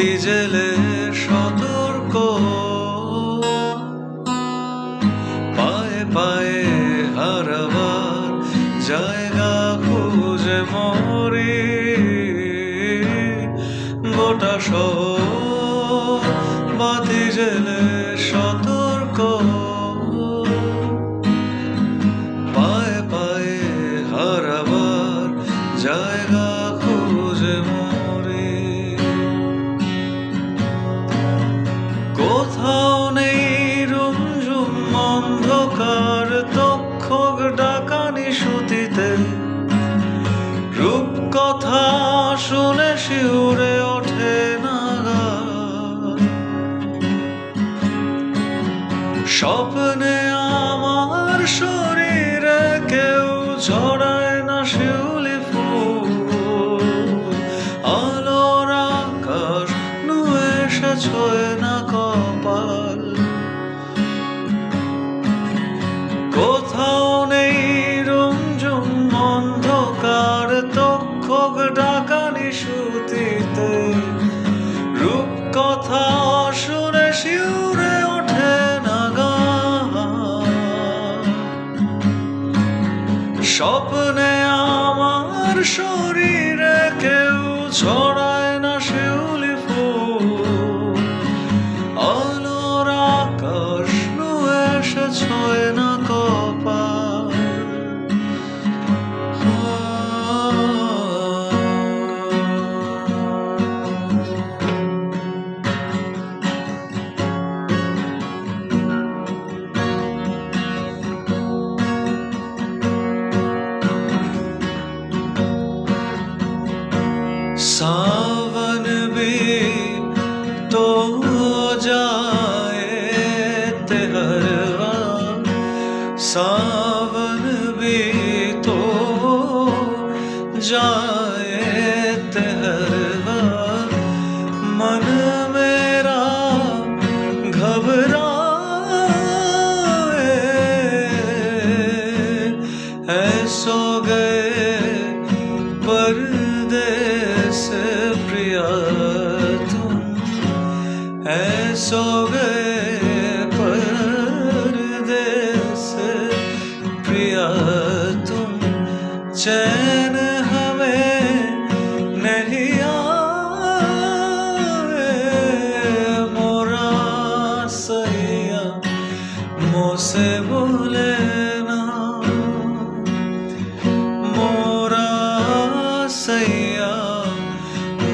বাতি জেলে সতর্ক। পায়ে পায়ে হারাবার জায়গা খুঁজে মরি। গোটা সব স্বপ্নে আমার শরীরে কেউ ছড়ায় না শিউলি ফুল। আলোর আকাশ নুয়ে সে স্বপ্নে আমার শরীরে কেউ ছ सावन भी तो हो जाए तेहरवा सावन भी तो जा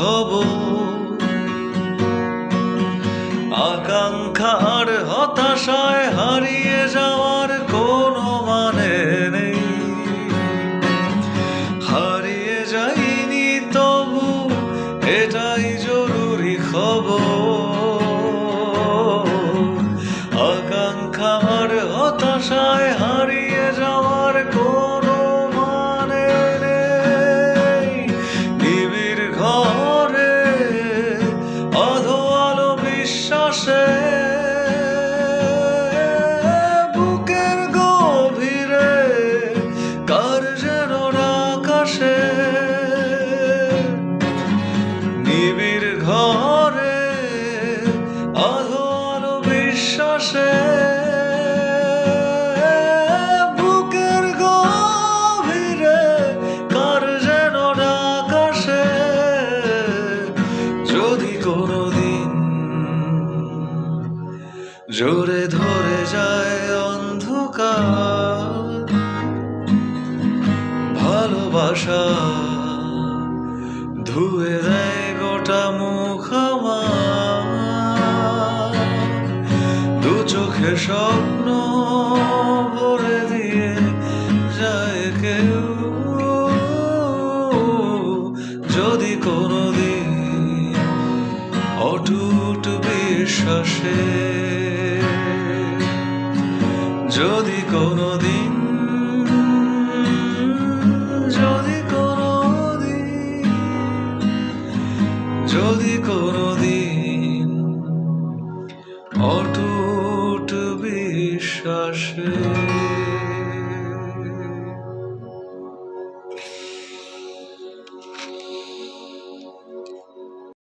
খবর আসে বুকের গভীরে কার যেন ডাকাশে যদি কোনোদিন জোরে ধরে যায় অন্ধকার ভালোবাসা ধুয়ে স্বপ্ন ভরে দিয়ে যায় কেউ। যদি কোনোদিন অটুট বিশ্বাসে, যদি কোনো দিন যদি কোনোদিন যদি কোনোদিন অটুট chercher.